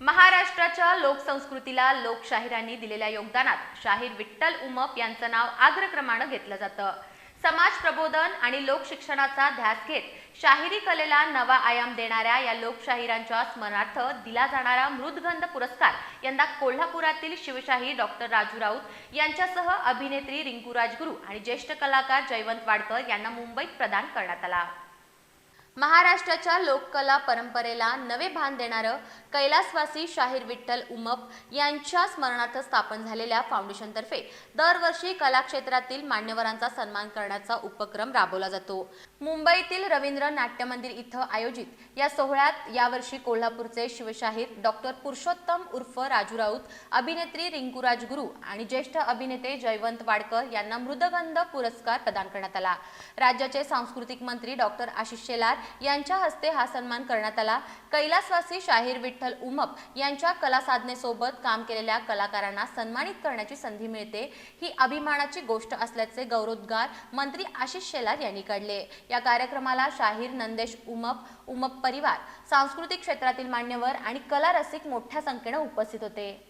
महाराष्ट्राच्या लोकसंस्कृतीला लोकशाहिरांनी दिलेल्या योगदानात शाहीर विठ्ठल उमप यांचं नाव अग्रक्रमानं घेतलं जातं. समाज प्रबोधन आणि लोकशिक्षणाचा ध्यास घेत शाहिरी कलेला नवा आयाम देणाऱ्या या लोकशाहिरांच्या स्मरणार्थ दिला जाणारा मृदगंध पुरस्कार यंदा कोल्हापुरातील शिवशाही डॉक्टर राजू राऊत यांच्यासह अभिनेत्री रिंकू राजगुरू आणि ज्येष्ठ कलाकार जयवंत वाडकर यांना मुंबईत प्रदान करण्यात आला. महाराष्ट्राच्या लोककला परंपरेला नवे भान देणारं कैलासवासी शाहीर विठ्ठल उमप यांच्या स्मरणार्थ स्थापन झालेल्या फाउंडेशनतर्फे दरवर्षी कलाक्षेत्रातील मान्यवरांचा सन्मान करण्याचा उपक्रम राबवला जातो. मुंबईतील रवींद्र नाट्य मंदिर इथं आयोजित या सोहळ्यात यावर्षी कोल्हापूरचे शिवशाहीर डॉक्टर पुरुषोत्तम उर्फ राजू राऊत अभिनेत्री रिंकू राजगुरू आणि ज्येष्ठ अभिनेते जयवंत वाडकर यांना मृदगंध पुरस्कार प्रदान करण्यात आला. राज्याचे सांस्कृतिक मंत्री डॉक्टर आशिष शेलार यांच्या हस्ते हा सन्मान करण्यात आला. कैलासवासी शाहीर विठ्ठल उमप यांच्या कलासाधनेसोबत काम केलेल्या कलाकारांना सन्मानित करण्याची संधी मिळते. ही अभिमानाची गोष्ट असल्याचे गौरवोद्गार मंत्री आशिष शेलार यांनी काढले. या कार्यक्रमाला शाहीर नंदेश उमप उमप परिवार सांस्कृतिक क्षेत्रातील मान्यवर आणि कला रसिक मोठ्या संख्येनं उपस्थित होते.